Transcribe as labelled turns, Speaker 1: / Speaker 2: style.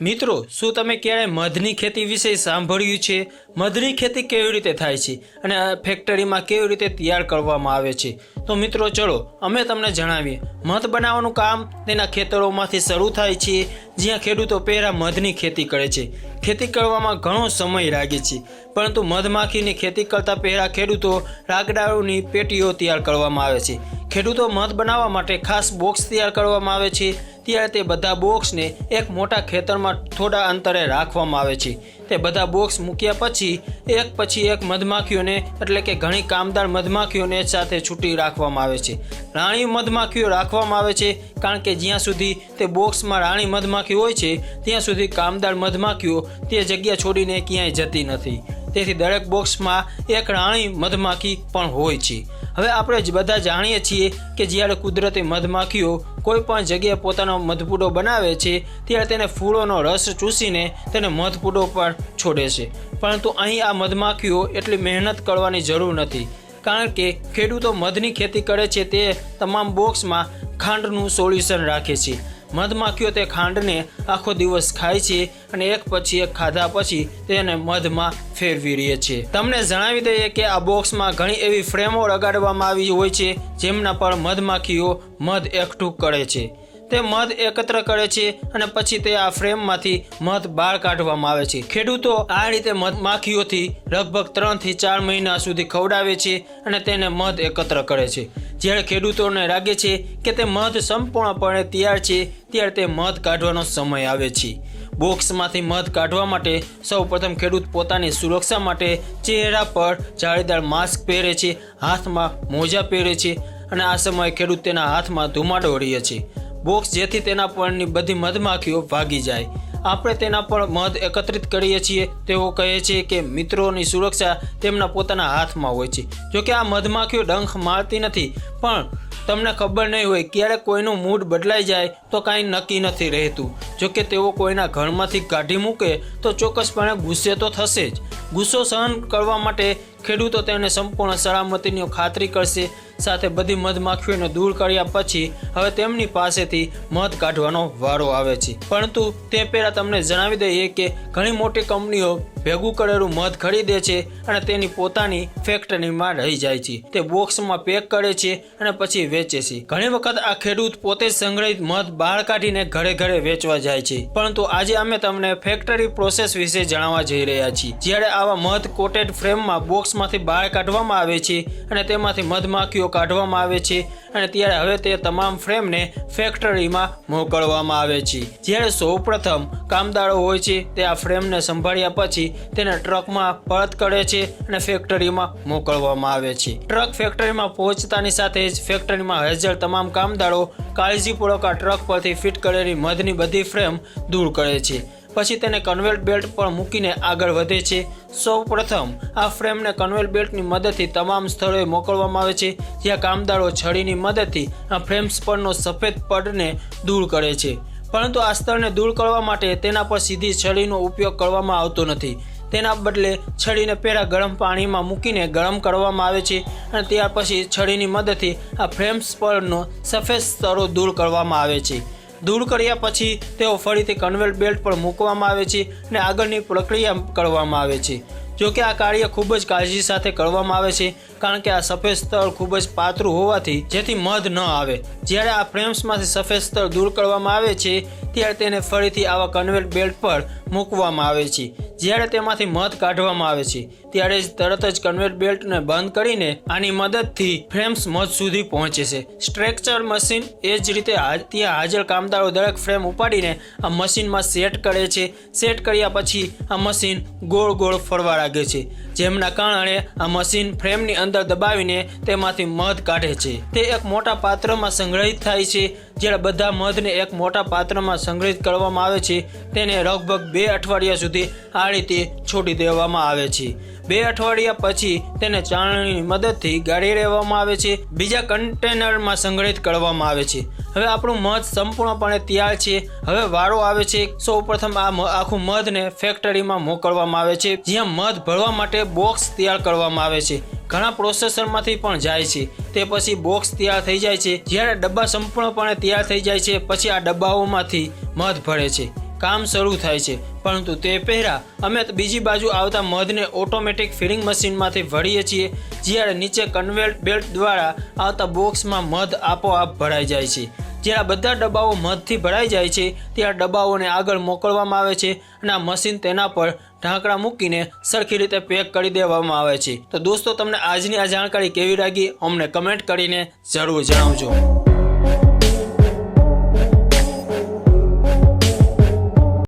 Speaker 1: મિત્રો, શું તમે ક્યારેય મધની ખેતી વિશે સાંભળ્યું છે? મધની ખેતી કેવી રીતે થાય છે અને ફેક્ટરીમાં કેવી રીતે તૈયાર કરવામાં આવે છે? તો મિત્રો, ચલો, અમે તમને જણાવીએ. મધ બનાવવાનું કામ તેના ખેતરોમાંથી શરૂ થાય છે, જ્યાં ખેડૂતો પહેલાં મધની ખેતી કરે છે. ખેતી કરવામાં ઘણો સમય લાગે છે, પરંતુ મધમાખીની ખેતી કરતા પહેલાં ખેડૂતો રાગડાળુની પેટીઓ તૈયાર કરવામાં આવે છે. ખેડૂતો મધ બનાવવા માટે ખાસ બોક્સ તૈયાર કરવામાં આવે છે. ત્યારે તે બધા બોક્સને એક મોટા ખેતરમાં થોડા અંતરે રાખવામાં આવે છે. તે બધા બોક્સ મૂક્યા પછી, એક પછી એક મધમાખીઓને, એટલે કે ઘણી કામદાર મધમાખીઓને સાથે છૂટી રાખવામાં આવે છે. રાણી મધમાખીઓ રાખવામાં આવે છે કારણ કે જ્યાં સુધી તે બોક્સમાં રાણી મધમાખી હોય છે, ત્યાં સુધી કામદાર મધમાખીઓ તે જગ્યા છોડીને ક્યાંય જતી નથી. તેથી દરેક બોક્સમાં એક રાણી મધમાખી પણ હોય છે. હવે આપણે બધા જાણીએ છીએ કે જ્યારે કુદરતી મધમાખીઓ કોઈ પણ જગ્યાએ પોતાનો મધપૂડો બનાવે છે, ત્યારે તેને ફૂલોનો રસ ચૂસીને તેને મધપૂડો પર છોડે છે. પરંતુ અહીં આ મધમાખીઓ એટલી મહેનત કરવાની જરૂર નથી. કારણ કે ખેડૂતો મધની ખેતી કરે છે તે તમામ બોક્સમાં ખાંડનું સોલ્યુશન રાખે છે. મધમાખીઓ તે ખાંડને આખો દિવસ ખાય છે અને એક પછી એક ખાધા પછી તેને મધમાં ફેરવી રહે છે. તમને જણાવી દઈએ કે આ બોક્સમાં ઘણી એવી ફ્રેમો લગાડવામાં આવી હોય છે, જેમના પર મધમાખીઓ મધ એકઠું કરે છે. તે મધ એકત્ર કરે છે અને પછી તે આ ફ્રેમમાંથી મધ બહાર કાઢવામાં આવે છે. ખેડૂતો આ રીતે મધમાખીઓથી લગભગ ત્રણથી ચાર મહિના સુધી ખવડાવે છે અને તેને મધ એકત્ર કરે છે. જ્યારે ખેડૂતોને લાગે છે કે તે મધ સંપૂર્ણપણે તૈયાર છે, ત્યારે તે મધ કાઢવાનો સમય આવે છે. બોક્સમાંથી મધ કાઢવા માટે સૌપ્રથમ ખેડૂત પોતાની સુરક્ષા માટે ચહેરા પર જાળીદાર માસ્ક પહેરે છે, હાથમાં મોજા પહેરે છે અને આ સમયે ખેડૂત તેના હાથમાં ધુમાડો રહે છે. બોક્સ જેથી તેના પરની બધી મધમાખીઓ ભાગી જાય. આપણે તેના પર મધ એકત્રિત કરીએ છીએ. તેઓ કહે છે કે મિત્રોની સુરક્ષા તેમના પોતાના હાથમાં હોય છે. જોકે આ મધમાખીઓ ડંખ મારતી નથી, પણ તમને ખબર નહીં હોય ક્યારેક કોઈનું મૂડ બદલાઈ જાય તો કાંઈ નક્કી નથી રહેતું. જોકે તેઓ કોઈના ઘરમાંથી કાઢી મૂકે તો ચોક્કસપણે ગુસ્સે તો થશે જ. ગુસ્સો સહન કરવા માટે ખેડૂતો તેને સંપૂર્ણ સલામતીની ખાતરી કરશે, સાથે બધી મધમાખીઓને દૂર કર્યા પછી હવે તેમની પાસેથી મધ કાઢવાનો વારો આવે છે. પરંતુ તે પહેલાં તમને જણાવી દઈએ કે ઘણી મોટી કંપનીઓ ભેગું કરેલું મધ ખરીદે છે અને તેની પોતાની ફેક્ટરીમાં રહી જાય છે. તે બોક્સમાં પેક કરે છે અને પછી વેચે છે. ઘણી વખત આ ખેડૂત પોતે સંગ્રહિત મધ બહાર કાઢીને ઘરે ઘરે વેચવા જાય છે. પરંતુ આજે અમે તમને ફેક્ટરી પ્રોસેસ વિશે જણાવવા જઈ રહ્યા છીએ. જ્યારે આવા મધ કોટેડ ફ્રેમમાં બોક્સમાંથી બહાર કાઢવામાં આવે છે અને તેમાંથી મધમાખીઓ કાઢવામાં આવે છે અને ત્યારે હવે તે તમામ ફ્રેમને ફેક્ટરીમાં મોકલવામાં આવે છે. જ્યારે સૌપ્રથમ કામદારો હોય છે, તે આ ફ્રેમને સંભાળ્યા પછી તેને ટ્રકમાં પરત કરે છે અને ફેક્ટરીમાં મોકલવામાં આવે છે. ટ્રક ફેક્ટરીમાં પહોંચતાની સાથે જ ફેક્ટરીમાં હાજર તમામ કામદારો કાળજીપૂર્વક આ ટ્રક પરથી ફિટ કરેલી મધની બધી ફ્રેમ દૂર કરે છે. પછી તેને કન્વેલ બેલ્ટ પર મૂકીને આગળ વધે છે. સૌ પ્રથમ આ ફ્રેમને કન્વેલ બેલ્ટની મદદથી તમામ સ્થળોએ મોકલવામાં આવે છે, જ્યાં કામદારો છડીની મદદથી આ ફ્રેમ્સ પરનો સફેદ પડને દૂર કરે છે. પરંતુ આ સ્તરને દૂર કરવા માટે તેના પર સીધી છડીનો ઉપયોગ કરવામાં આવતો નથી. તેના બદલે છડીને પહેલાં ગરમ પાણીમાં મૂકીને ગરમ કરવામાં આવે છે અને ત્યાર પછી છડીની મદદથી આ ફ્રેમ્સ પરનો સફેદ સ્તરો દૂર કરવામાં આવે છે. દૂર કર્યા પછી તેઓ ફરીથી કન્વેલ બેલ્ટ પર મૂકવામાં આવે છે અને આગળની પ્રક્રિયા કરવામાં આવે છે. જો કે આ કાર્ય ખૂબ જ કાળજી સાથે કરવામાં આવે છે, કારણ કે આ સફેદ સ્તર ખૂબ જ પાતળું હોવાથી જેથી મધ ન આવે. જ્યારે આ ફ્રેમ્સમાંથી સફેદ સ્તર દૂર કરવામાં આવે છે, ત્યારે તેને ફરીથી આવા કન્વેટ બેલ્ટ પર મૂકવામાં આવે છે. જ્યારે તેમાંથી મધ કાઢવામાં આવે છે, ત્યારે જ તરત જ કન્વેટ બેલ્ટને બંધ કરીને આની મદદથી ફ્રેમ્સ મધ સુધી પહોંચે છે. સ્ટ્રેક્ચર મશીન એ જ રીતે ત્યાં હાજર કામદારો દરેક ફ્રેમ ઉપાડીને આ મશીનમાં સેટ કરે છે. સેટ કર્યા પછી આ મશીન ગોળ ગોળ ફરવા લાગે છે. જેમના કારણે આ મશીન ફ્રેમની અંદર દબાવીને તેમાંથી મધ કાઢે છે. તે એક મોટા પાત્રમાં સંગ્રહિત થાય છે જ્યારે બધા મધને એક મોટા પાત્રમાં સંગ્રહિત કરવામાં આવે છે, તેને લગભગ બે અઠવાડિયા સુધી આ રીતે છોડી દેવામાં આવે છે. બે અઠવાડિયા પછી તેને ચાળણીની મદદથી ગાળી લેવામાં આવે છે, બીજા કન્ટેનરમાં સંગ્રહિત કરવામાં આવે છે. હવે આપણું મધ સંપૂર્ણપણે તૈયાર છે. હવે વારો આવે છે. સૌ પ્રથમ આ આખું મધને ફેક્ટરીમાં મોકલવામાં આવે છે, જ્યાં મધ ભરવા માટે બોક્સ તૈયાર કરવામાં આવે છે. ઘણા પ્રોસેસરમાંથી પણ જાય છે. તે પછી બોક્સ તૈયાર થઈ જાય છે. જ્યારે ડબ્બા સંપૂર્ણપણે તૈયાર થઈ જાય છે, પછી આ ડબ્બાઓમાંથી મધ ભરે છે. કામ શરૂ થાય છે. પરંતુ તે પહેલાં અમે બીજી બાજુ આવતા મધને ઓટોમેટિક ફિલિંગ મશીનમાંથી ભરીએ છીએ, જ્યારે નીચે કન્વેર બેલ્ટ દ્વારા આવતા બોક્સમાં મધ આપોઆપ ભરાઈ જાય છે. જ્યારે બધા ડબ્બાઓ મધથી ભરાઈ જાય છે, ત્યારે ડબ્બાઓને આગળ મોકલવામાં આવે છે અને આ મશીન તેના પર ઢાંકણા મૂકીને સરખી રીતે પેક કરી દેવામાં આવે છે. તો દોસ્તો, તમને આજની આ જાણકારી કેવી લાગી? અમને કમેન્ટ કરીને જરૂર જણાવજો.